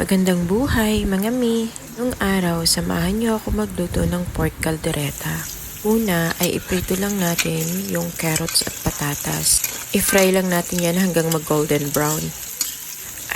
Magandang buhay, mga mi! Nung araw, samahan niyo ako magluto ng pork caldereta. Una ay iprito lang natin yung carrots at patatas. I-fry lang natin yan hanggang mag-golden brown.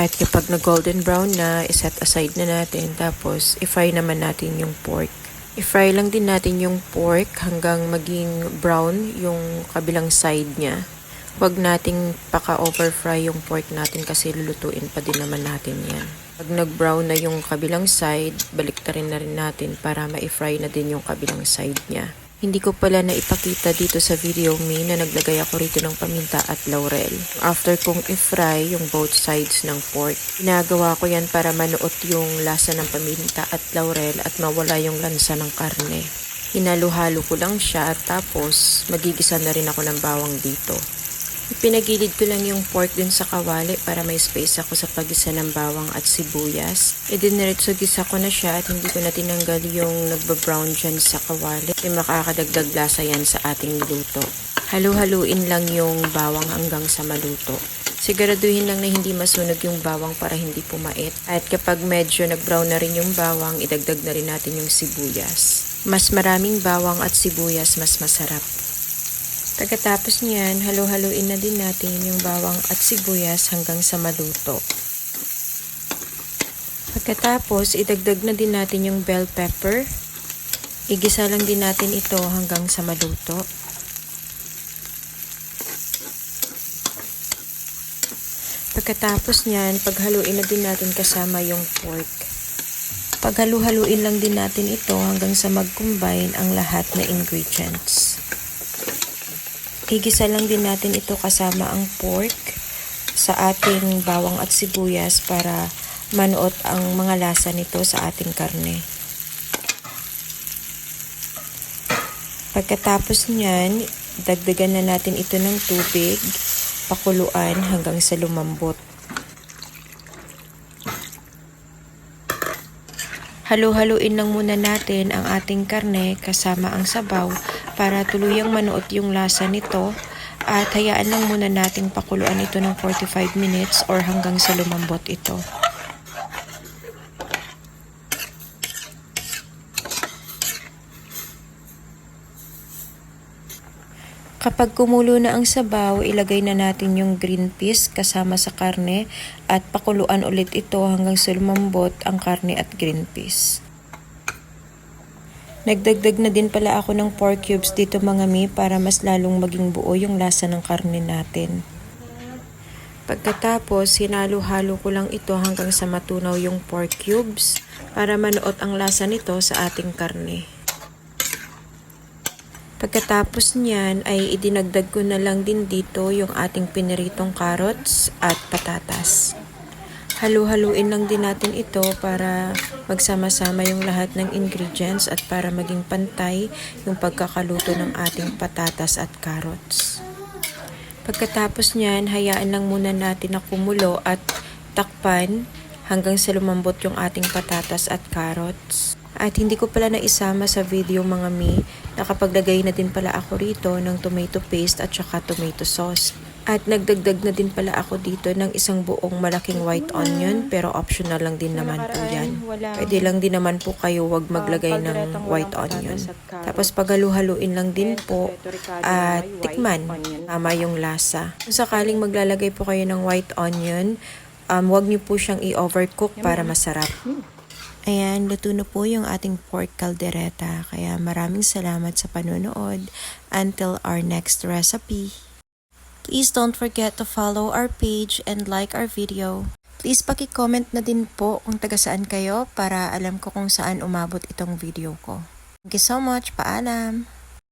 At kapag nag-golden brown na, iset aside na natin. Tapos, i-fry naman natin yung pork. I-fry lang din natin yung pork hanggang maging brown yung kabilang side niya. Huwag nating paka-overfry yung pork natin kasi lulutuin pa din naman natin yan. Pag nag-brown na yung kabilang side, balik na rin na rin natin para ma-fry na din yung kabilang side niya. Hindi ko pala na ipakita dito sa video me na naglagay ako rito ng paminta at laurel. After kong i-fry yung both sides ng pork, ginagawa ko yan para manuot yung lasa ng paminta at laurel at mawala yung lansa ng karne. Hinalo-halo ko lang siya at tapos magigisa na rin ako ng bawang dito. Pinagilid ko lang yung pork dun sa kawali para may space ako sa pagisa ng bawang at sibuyas. E diniretso gisa ko na siya at hindi ko na tinanggal yung nagbabrown dyan sa kawali. E makakadagdag lasa yan sa ating luto. Halu-haluin lang yung bawang hanggang sa maluto. Siguraduhin lang na hindi masunog yung bawang para hindi pumait. At kapag medyo nag-brown na rin yung bawang, idagdag na rin natin yung sibuyas. Mas maraming bawang at sibuyas, mas masarap. Pagkatapos niyan, halo-haluin na din natin yung bawang at sibuyas hanggang sa maluto. Pagkatapos, idagdag na din natin yung bell pepper. Igisa lang din natin ito hanggang sa maluto. Pagkatapos niyan, paghaluin na din natin kasama yung pork. Paghalu-haluin lang din natin ito hanggang sa mag-combine ang lahat na ingredients. Igisa lang din natin ito kasama ang pork sa ating bawang at sibuyas para manuot ang mga lasa nito sa ating karne. Pagkatapos niyan, dagdagan na natin ito ng tubig, pakuluan hanggang sa lumambot. Halu-haluin lang muna natin ang ating karne kasama ang sabaw para tuluyang manuot yung lasa nito at hayaan lang muna nating pakuluan ito ng 45 minutes or hanggang sa lumambot ito. Kapag kumulo na ang sabaw, ilagay na natin yung green peas kasama sa karne at pakuluan ulit ito hanggang sa lumambot ang karne at green peas. Nagdagdag na din pala ako ng pork cubes dito mga mi para mas lalong maging buo yung lasa ng karne natin. Pagkatapos, hinalo-halo ko lang ito hanggang sa matunaw yung pork cubes para manuot ang lasa nito sa ating karne. Pagkatapos niyan ay idinagdag ko na lang din dito yung ating piniritong carrots at patatas. Halu-haluin lang din natin ito para magsama-sama yung lahat ng ingredients at para maging pantay yung pagkakaluto ng ating patatas at carrots. Pagkatapos niyan, hayaan lang muna natin na kumulo at takpan hanggang sa lumambot yung ating patatas at carrots. At hindi ko pala naisama sa video mga mi, nakapaglagay na din pala ako rito ng tomato paste at saka tomato sauce. At nagdagdag na din pala ako dito ng isang buong malaking white onion pero optional lang din naman po yan. Pwede lang din naman po kayo wag maglagay ng white onion. Tapos paghalu-haluin lang din po at tikman tama yung lasa. Kung sakaling maglalagay po kayo ng white onion, um, wag niyo po siyang i-overcook para masarap. Ayan, luto na po yung ating pork caldereta. Kaya maraming salamat sa panonood. Until our next recipe. Please don't forget to follow our page and like our video. Please paki-comment na din po kung taga saan kayo para alam ko kung saan umabot itong video ko. Thank you so much. Paalam!